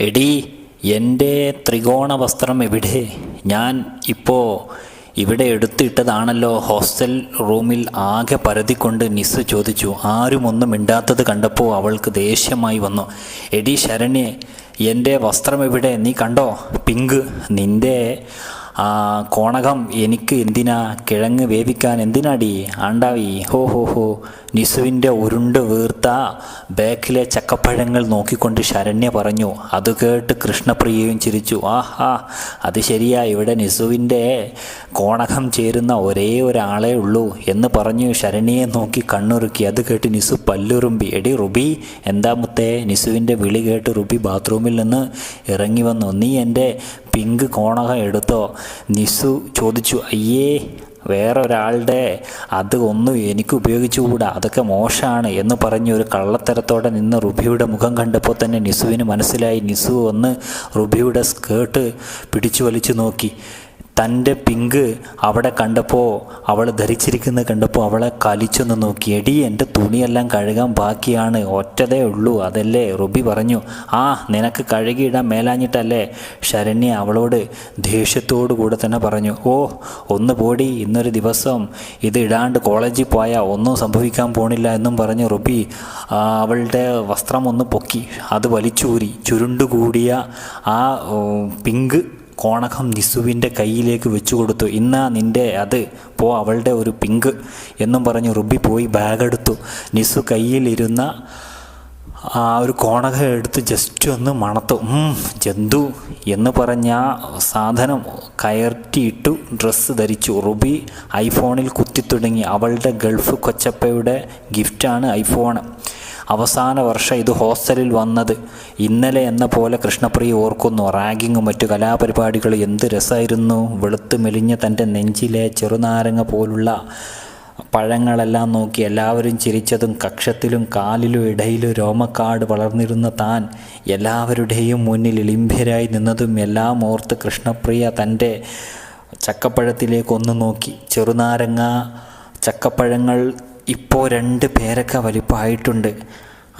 എടി എന്റെ ത്രികോണ വസ്ത്രം എവിടെ? ഞാൻ ഇപ്പോൾ ഇവിടെ എടുത്തിട്ടതാണല്ലോ ഹോസ്റ്റൽ റൂമിൽ ആകെ പരതിക്കൊണ്ട് നിസ് ചോദിച്ചു ആരും ഒന്നും മിണ്ടാത്തത് കണ്ടപ്പോൾ അവൾക്ക് ദേഷ്യമായി വന്നു. എടി ശരണ്യെ എന്റെ വസ്ത്രം എവിടെ? നീ കണ്ടോ? പിങ്ക് നിന്റെ ആ കോണകം എനിക്ക് എന്തിനാ കിഴങ്ങ് വേവിക്കാൻ എന്തിനാടി? ആണ്ടാവി. ഹോ ഹോ ഹോ. നിസുവിന്റെ ഉരുണ്ട് വീർത്ത ബാക്കിലെ ചക്കപ്പഴങ്ങൾ നോക്കിക്കൊണ്ട് ശരണ്യ പറഞ്ഞു. അത് കേട്ട് കൃഷ്ണപ്രിയയും ചിരിച്ചു. ആഹാ അത് ശരിയാ. ഇവിടെ നിസുവിന്റെ കോണകം ചേരുന്ന ഒരേ ഒരാളേ ഉള്ളൂ എന്ന് പറഞ്ഞു ശരണ്യയെ നോക്കി കണ്ണുറുക്കി അത് കേട്ട് നിസു പല്ലുറുമ്പി. എടി റുബി എന്താ മുത്തേ? നിസുവിന്റെ വിളി കേട്ട് റുബി ബാത്റൂമിൽ നിന്ന് ഇറങ്ങി വന്നു. നീ എന്റെ പിങ്ക് കോണകം എടുത്തോ? നിസു ചോദിച്ചു അയ്യേ വേറൊരാളുടെ അത് ഒന്നും എനിക്ക് ഉപയോഗിച്ചുകൂടാ? അതൊക്കെ മോശമാണ് എന്ന് പറഞ്ഞ് ഒരു കള്ളത്തരത്തോടെ നിന്ന് റുബിയുടെ മുഖം കണ്ടപ്പോൾ തന്നെ നിസുവിന് മനസ്സിലായി. നിസു ഒന്ന് റുബിയുടെ സ്കേർട്ട് പിടിച്ചു വലിച്ചു നോക്കി. തന്റെ പിങ്ക് അവിടെ കണ്ടപ്പോൾ അവൾ ധരിച്ചിരിക്കുന്നത് കണ്ടപ്പോൾ അവളെ കലിച്ചൊന്ന് നോക്കി. എടി എന്റെ തുണിയെല്ലാം കഴുകാൻ ബാക്കിയാണ്. ഒറ്റതേ ഉള്ളൂ അതല്ലേ? റുബി പറഞ്ഞു. ആ നിനക്ക് കഴുകിയിടാൻ മേലാഞ്ഞിട്ടല്ലേ? ശരണ്യ അവളോട് ദേഷ്യത്തോടു കൂടെ തന്നെ പറഞ്ഞു. ഓ ഒന്ന് പോടി ഇന്നൊരു ദിവസം ഇത് ഇടാണ്ട് കോളേജിൽ പോയാൽ ഒന്നും സംഭവിക്കാൻ പോണില്ല എന്നും പറഞ്ഞു റുബി അവളുടെ വസ്ത്രം ഒന്ന് പൊക്കി. അത് വലിച്ചൂരി. ചുരുണ്ടുകൂടിയ ആ പിങ്ക് കോണകം നിസുവിന്റെ കയ്യിലേക്ക് വെച്ചു കൊടുത്തു ഇന്നാ നിന്റെ അത് പോ അവളുടെ ഒരു പിങ്ക് എന്നും പറഞ്ഞ് റുബി പോയി ബാഗെടുത്തു നിസു കയ്യിലിരുന്ന ആ ഒരു കോണകം എടുത്ത് ജസ്റ്റ് ഒന്ന് മണത്തു. ജന്തു എന്ന് പറഞ്ഞ സാധനം കയറ്റിയിട്ടു ഡ്രസ്സ് ധരിച്ചു. റുബി ഐഫോണിൽ കുത്തിത്തുടങ്ങി. അവളുടെ ഗൾഫ് കൊച്ചപ്പയുടെ ഗിഫ്റ്റാണ് ഐഫോൺ അവസാന വർഷം ഇത് ഹോസ്റ്റലിൽ വന്നത്. ഇന്നലെ എന്ന പോലെ കൃഷ്ണപ്രിയ ഓർക്കുന്നു. റാഗിങ്ങും മറ്റു കലാപരിപാടികൾ എന്ത് രസമായിരുന്നു. വെളുത്ത് മെലിഞ്ഞ തന്റെ നെഞ്ചിലെ ചെറുനാരങ്ങ പോലുള്ള പഴങ്ങളെല്ലാം നോക്കി എല്ലാവരും ചിരിച്ചതും കക്ഷത്തിലും കാലിലും ഇടയിലും രോമക്കാട് വളർന്നിരുന്ന താൻ എല്ലാവരുടെയും മുന്നിൽ ഇളിംഭ്യരായി നിന്നതും എല്ലാം ഓർത്ത് കൃഷ്ണപ്രിയ തന്റെ ചക്കപ്പഴത്തിലേക്കൊന്ന് നോക്കി. ചെറുനാരങ്ങ ചക്കപ്പഴങ്ങൾ ഇപ്പോൾ രണ്ട് പേരൊക്കെ വലിപ്പമായിട്ടുണ്ട്.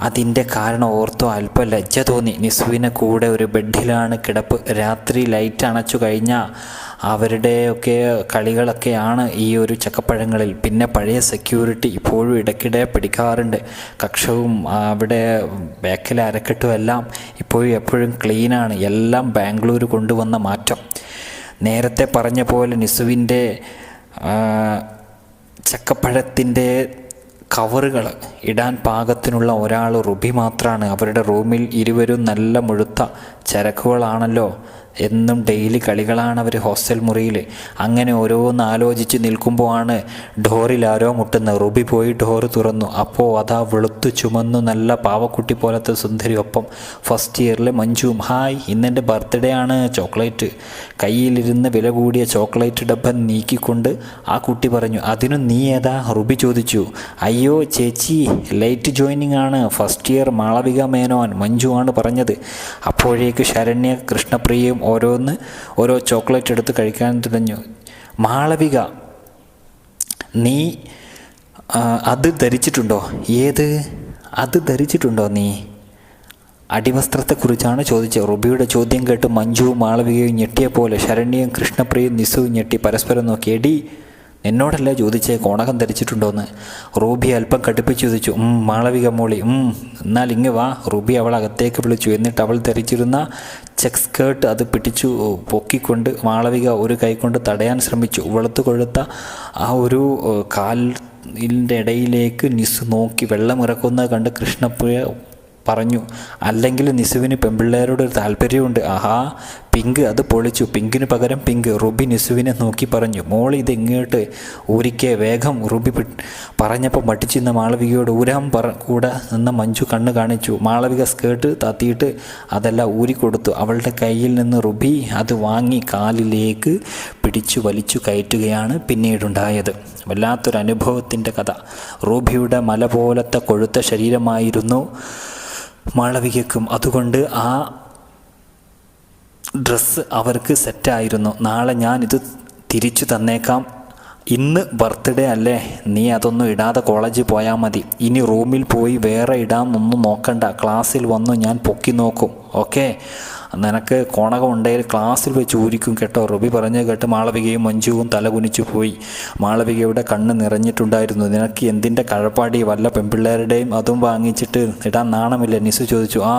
അതിന്റെ കാരണം ഓർത്തോ അല്പം ലജ്ജ തോന്നി. നിസുവിനെ കൂടെ ഒരു ബെഡിലാണ് കിടപ്പ്. രാത്രി ലൈറ്റ് അണച്ചു കഴിഞ്ഞാൽ അവരുടെയൊക്കെ കളികളൊക്കെയാണ് ഈ ഒരു ചക്കപ്പഴങ്ങളിൽ. പിന്നെ പഴയ സെക്യൂരിറ്റി ഇപ്പോഴും ഇടയ്ക്കിടെ പിടിക്കാറുണ്ട്. കക്ഷവും അവിടെ ബാക്കിലെ അരക്കെട്ടും എല്ലാം ഇപ്പോഴും എപ്പോഴും ക്ലീനാണ് എല്ലാം ബാംഗ്ലൂർ കൊണ്ടുവന്ന മാറ്റം. നേരത്തെ പറഞ്ഞ പോലെ നിസുവിന്റെ ചക്കപ്പഴത്തിന്റെ കവറുകൾ ഇടാൻ പാകത്തിനുള്ള ഒരാൾ റുബി മാത്രമാണ് അവരുടെ റൂമിൽ ഇരുവരും നല്ല മുഴുത്ത ചരക്കുകളാണല്ലോ. എന്നും ഡെയിലി കളികളാണ് അവർ ഹോസ്റ്റൽ മുറിയിൽ അങ്ങനെ ഓരോന്ന് ആലോചിച്ച് നിൽക്കുമ്പോഴാണ് ഡോറിൽ ആരോ മുട്ടുന്നത്. റുബി പോയി ഡോറ് തുറന്നു. അപ്പോൾ അതാ വെളുത്തു ചുമന്നു നല്ല പാവക്കുട്ടി പോലത്തെ സുന്ദരി ഒപ്പം ഫസ്റ്റ് ഇയറിലെ മഞ്ജുവും ഹായ് ഇന്നെന്റെ ബർത്ത്ഡേ ആണ് ചോക്ലേറ്റ്. കയ്യിലിരുന്ന് വില കൂടിയ ചോക്ലേറ്റ് ഡബ്ബ നീക്കിക്കൊണ്ട് ആ കുട്ടി പറഞ്ഞു അതിനും നീ ഏതാ? റുബി ചോദിച്ചു അയ്യോ ചേച്ചി ലേറ്റ് ജോയിനിങ് ആണ്. ഫസ്റ്റ് ഇയർ മാളവിക മേനോൻ മഞ്ജു ആണ് പറഞ്ഞത്. അപ്പോഴേക്ക് ശരണ്യ കൃഷ്ണപ്രിയയും ഓരോന്ന് ഓരോ ചോക്ലേറ്റ് എടുത്ത് കഴിക്കാൻ തുടങ്ങി. മാളവിക നീ അത് ധരിച്ചിട്ടുണ്ടോ? ഏത്? അത് ധരിച്ചിട്ടുണ്ടോ നീ? അടിവസ്ത്രത്തെക്കുറിച്ചാണ് ചോദിച്ചത്. റുബിയുടെ ചോദ്യം കേട്ട് മഞ്ജുവും മാളവികയും ഞെട്ടിയ പോലെ ശരണ്യയും കൃഷ്ണപ്രിയും നിസുവും ഞെട്ടി പരസ്പരം നോക്കി. എടി എന്നോടല്ല ചോദിച്ചേ കോണകം ധരിച്ചിട്ടുണ്ടോയെന്ന് റൂബി അല്പം കടുപ്പിച്ച് ചോദിച്ചു മാളവിക മോളി എന്നാൽ ഇങ്ങ് വാ. റൂബി അവൾ അകത്തേക്ക് വിളിച്ചു എന്നിട്ട് അവൾ ധരിച്ചിരുന്ന ചെക്ക് സ്കേർട്ട് അത് പിടിച്ചു പൊക്കിക്കൊണ്ട് മാളവിക ഒരു കൈകൊണ്ട് തടയാൻ ശ്രമിച്ചു. വെളുത്തു കൊഴുത്ത ആ ഒരു കാൽ കാലിന്റെ ഇടയിലേക്ക് നിസ് നോക്കി വെള്ളമിറക്കുന്നത് കണ്ട് കൃഷ്ണപ്രിയ പറഞ്ഞു. അല്ലെങ്കിൽ നിസുവിന് പെമ്പിള്ളേരോട് ഒരു താല്പര്യമുണ്ട്. ആഹാ പിങ്ക് അത് പൊളിച്ചു. പിങ്കിന് പകരം പിങ്ക്. റുബി നിസുവിനെ നോക്കി പറഞ്ഞു. മോൾ ഇത് ഇങ്ങോട്ട് ഊരിക്കെ വേഗം റുബി പറഞ്ഞപ്പോൾ മട്ടിച്ചിരുന്ന മാളവികയോട് ഊരാൻ പറ കൂടെ നിന്ന മഞ്ജു കണ്ണ് കാണിച്ചു. മാളവിക സ്കേർട്ട് താത്തിയിട്ട് അതെല്ലാം ഊരിക്കൊടുത്തു അവളുടെ കയ്യിൽ നിന്ന് റുബി അത് വാങ്ങി കാലിലേക്ക് പിടിച്ചു വലിച്ചു കയറ്റുകയാണ് പിന്നീടുണ്ടായത്. വല്ലാത്തൊരു അനുഭവത്തിന്റെ കഥ. റൂബിയുടെ മല പോലത്തെ കൊഴുത്ത ശരീരമായിരുന്നു മാളവികയ്ക്കും. അതുകൊണ്ട് ആ ഡ്രസ്സ് അവർക്ക് സെറ്റായിരുന്നു. നാളെ ഞാൻ ഇത് തിരിച്ചു തന്നേക്കാം. ഇന്ന് ബർത്ത്ഡേ അല്ലേ? നീ അതൊന്നും ഇടാതെ കോളേജിൽ പോയാൽ മതി. ഇനി റൂമിൽ പോയി വേറെ ഇടാമെന്നൊന്നും നോക്കണ്ട. ക്ലാസ്സിൽ വന്നു ഞാൻ പൊക്കി നോക്കും. ഓക്കെ? നിനക്ക് കോണകം ഉണ്ടെങ്കിൽ ക്ലാസ്സിൽ വെച്ച് ഊരിക്കും കേട്ടോ. റുബി പറഞ്ഞ് കേട്ട് മാളവികയും മഞ്ജുവും തലകുനിച്ചു പോയി. മാളവികയുടെ കണ്ണ് നിറഞ്ഞിട്ടുണ്ടായിരുന്നു. നിനക്ക് എന്തിന്റെ കഴപ്പാടി? വല്ല പെൺപിള്ളേരുടെയും അതും വാങ്ങിച്ചിട്ട് ഇടാൻ നാണമില്ല? നിസു ചോദിച്ചു. ആ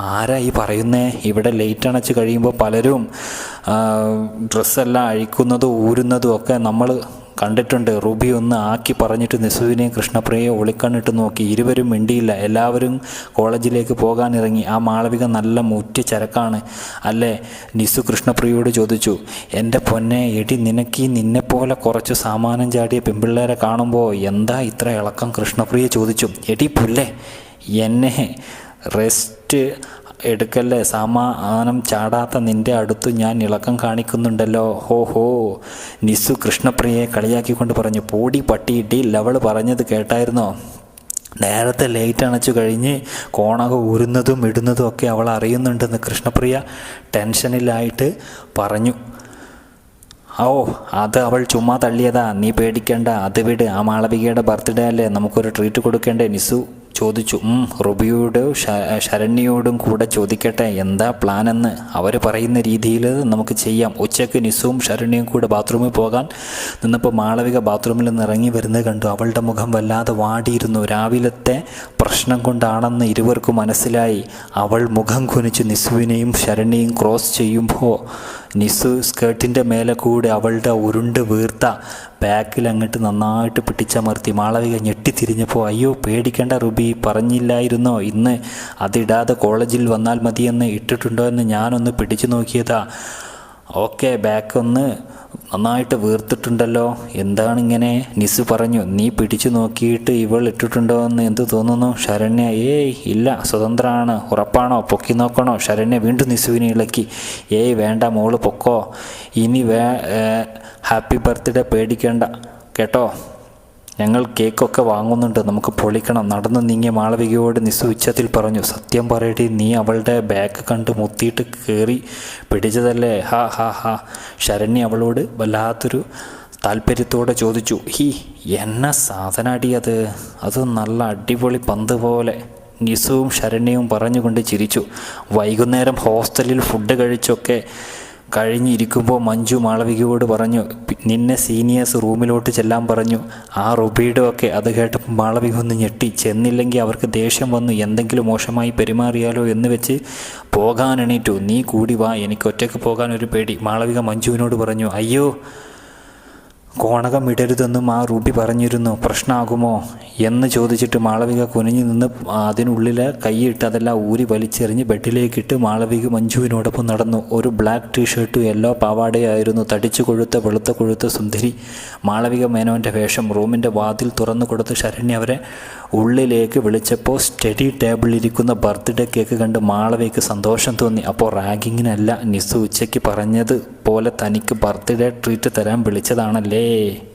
ആരാ ഈ പറയുന്നേ? ഇവിടെ ലേറ്റ് അണച്ച് കഴിയുമ്പോൾ പലരും ഡ്രസ്സെല്ലാം അഴിക്കുന്നതും ഊരുന്നതും ഒക്കെ നമ്മൾ കണ്ടിട്ടുണ്ട്. റുബി ഒന്ന് ആക്കി പറഞ്ഞിട്ട് നിസുവിനെയും കൃഷ്ണപ്രിയയെ ഒളിക്കണ്ണിട്ട് നോക്കി. ഇരുവരും മിണ്ടിയില്ല. എല്ലാവരും കോളേജിലേക്ക് പോകാനിറങ്ങി. ആ മാളവിക നല്ല മുറ്റി ചരക്കാണ് അല്ലേ? നിസു കൃഷ്ണപ്രിയയോട് ചോദിച്ചു. എന്റെ പൊന്നെ എടി നിനക്ക് നിന്നെപ്പോലെ കുറച്ച് സാമാനം ചാടിയ പെൺപിള്ളേരെ കാണുമ്പോൾ എന്താ ഇത്ര ഇളക്കം? കൃഷ്ണപ്രിയ ചോദിച്ചു. എടി പുല്ലേ എന്നെ റെസ്റ്റ് എടുക്കല്ലേ? സമാനം ചാടാത്ത നിന്റെ അടുത്ത് ഞാൻ ഇളക്കം കാണിക്കുന്നുണ്ടല്ലോ. ഹോ ഹോ. നിസു കൃഷ്ണപ്രിയയെ കളിയാക്കിക്കൊണ്ട് പറഞ്ഞു പോടി പട്ടിയിട്ടി ലവൾ പറഞ്ഞത് കേട്ടായിരുന്നോ? നേരത്തെ ലൈറ്റ് അണച്ചു കഴിഞ്ഞ് കോണക ഊരുന്നതും ഇടുന്നതും ഒക്കെ അവൾ അറിയുന്നുണ്ടെന്ന് കൃഷ്ണപ്രിയ ടെൻഷനിലായിട്ട് പറഞ്ഞു. ഓ അത് അവൾ ചുമ്മാ തള്ളിയതാ. നീ പേടിക്കേണ്ട. അത് വിട്. ആ മാളവികയുടെ ബർത്ത്ഡേ അല്ലേ? നമുക്കൊരു ട്രീറ്റ് കൊടുക്കേണ്ടേ നിസു ചോദിച്ചു റുബിയോടും ശ- ശരണ്യയോടും കൂടെ ചോദിക്കട്ടെ എന്താ പ്ലാൻ എന്ന് അവർ പറയുന്ന രീതിയിൽ നമുക്ക് ചെയ്യാം. ഉച്ചയ്ക്ക് നിസുവും ശരണ്യയും കൂടെ ബാത്റൂമിൽ പോകാൻ നിന്നപ്പോൾ മാളവിക ബാത്റൂമിൽ നിന്ന് ഇറങ്ങി വരുന്നത് കണ്ടു. അവളുടെ മുഖം വല്ലാതെ വാടിയിരുന്നു. രാവിലത്തെ പ്രശ്നം കൊണ്ടാണെന്ന് ഇരുവർക്കും മനസ്സിലായി. അവൾ മുഖം കുനിച്ച് നിസുവിനെയും ശരണ്യയും ക്രോസ് ചെയ്യുമ്പോൾ നിസു സ്കേർട്ടിന്റെ മേലെ കൂടെ അവളുടെ ഉരുണ്ട് വീർത്ത ബാക്കിൽ അങ്ങോട്ട് നന്നായിട്ട് പിടിച്ചമർത്തി മാളവിക ഞെട്ടിത്തിരിഞ്ഞപ്പോൾ അയ്യോ പേടിക്കേണ്ട റുബി പറഞ്ഞില്ലായിരുന്നോ? ഇന്ന് അതിടാതെ കോളേജിൽ വന്നാൽ മതിയെന്ന് ഇട്ടിട്ടുണ്ടോ എന്ന് ഞാനൊന്ന് പിടിച്ചു നോക്കിയതാ. ഓക്കെ ബാക്ക് ഒന്ന് നന്നായിട്ട് വീർത്തിട്ടുണ്ടല്ലോ. എന്താണിങ്ങനെ? നിസ് പറഞ്ഞു നീ പിടിച്ചു നോക്കിയിട്ട് ഇവൾ ഇട്ടിട്ടുണ്ടോ എന്ന് എന്ത് തോന്നുന്നു? ശരണ്യ ഏയ് ഇല്ല സ്വതന്ത്രമാണ് ഉറപ്പാണോ? പൊക്കി നോക്കണോ? ശരണ്യ വീണ്ടും നിസുവിനെ ഇളക്കി ഏയ് വേണ്ട മോൾ പൊക്കോ. ഇനി വേ ഹാപ്പി ബർത്ത്ഡേ പേടിക്കേണ്ട. കേട്ടോ? ഞങ്ങൾ കേക്കൊക്കെ വാങ്ങുന്നുണ്ട്. നമുക്ക് പൊളിക്കണം. നടന്നു നീങ്ങിയ മാളവികയോട് നിസ്സു ഉച്ചത്തിൽ പറഞ്ഞു സത്യം പറയട്ടെ നീ അവളുടെ ബാക്ക് കണ്ട് മുത്തിയിട്ട് കയറി പിടിച്ചതല്ലേ? ഹാ ഹാ ഹാ. ശരണ്യ അവളോട് വല്ലാത്തൊരു താല്പര്യത്തോടെ ചോദിച്ചു ഹി എന്ന സാധനാടി അത്? അത് നല്ല അടിപൊളി പന്ത് പോലെ. നിസുവും ശരണ്യവും പറഞ്ഞുകൊണ്ട് ചിരിച്ചു. വൈകുന്നേരം ഹോസ്റ്റലിൽ ഫുഡ് കഴിച്ചൊക്കെ കഴിഞ്ഞിരിക്കുമ്പോൾ മഞ്ജു മാളവികയോട് പറഞ്ഞു നിന്നെ സീനിയേഴ്സ് റൂമിലോട്ട് ചെല്ലാൻ പറഞ്ഞു. ആ റുബിയുടെ ഒക്കെ അത് കേട്ടപ്പോൾ മാളവിക ഒന്ന് ഞെട്ടി. ചെന്നില്ലെങ്കിൽ അവർക്ക് ദേഷ്യം വന്നു. എന്തെങ്കിലും മോശമായി പെരുമാറിയാലോ എന്ന് വെച്ച് പോകാൻ എണീറ്റു നീ കൂടി വാ. എനിക്ക് ഒറ്റയ്ക്ക് പോകാൻ ഒരു പേടി. മാളവിക മഞ്ജുവിനോട് പറഞ്ഞു അയ്യോ കോണകം ഇടരുതെന്നും ആ റൂബി പറഞ്ഞിരുന്നു. പ്രശ്നമാകുമോ എന്ന് ചോദിച്ചിട്ട് മാളവിക കുനിഞ്ഞു നിന്ന് അതിനുള്ളിലെ കൈയിട്ട് അതെല്ലാം ഊരി വലിച്ചെറിഞ്ഞ് ബെഡിലേക്കിട്ട് മാളവിക മഞ്ജുവിനോടൊപ്പം നടന്നു. ഒരു ബ്ലാക്ക് ടീഷർട്ടും യെല്ലോ പാവാടയായിരുന്നു തടിച്ചു കൊഴുത്ത വെളുത്ത കൊഴുത്ത സുന്ദരി. മാളവിക മേനോന്റെ വേഷം റൂമിന്റെ വാതിൽ തുറന്നു കൊടുത്ത് ശരണ്യ അവരെ ഉള്ളിലേക്ക് വിളിച്ചപ്പോൾ സ്റ്റഡി ടേബിളിലിരിക്കുന്ന ബർത്ത്ഡേ കേക്ക് കണ്ട് മാളവിക്ക് സന്തോഷം തോന്നി. അപ്പോൾ റാഗിങ്ങിനല്ല നിസു ഉച്ചയ്ക്ക് പറഞ്ഞത് പോലെ തനിക്ക് ബർത്ത്ഡേ ട്രീറ്റ് തരാൻ വിളിച്ചതാണല്ലേ? fue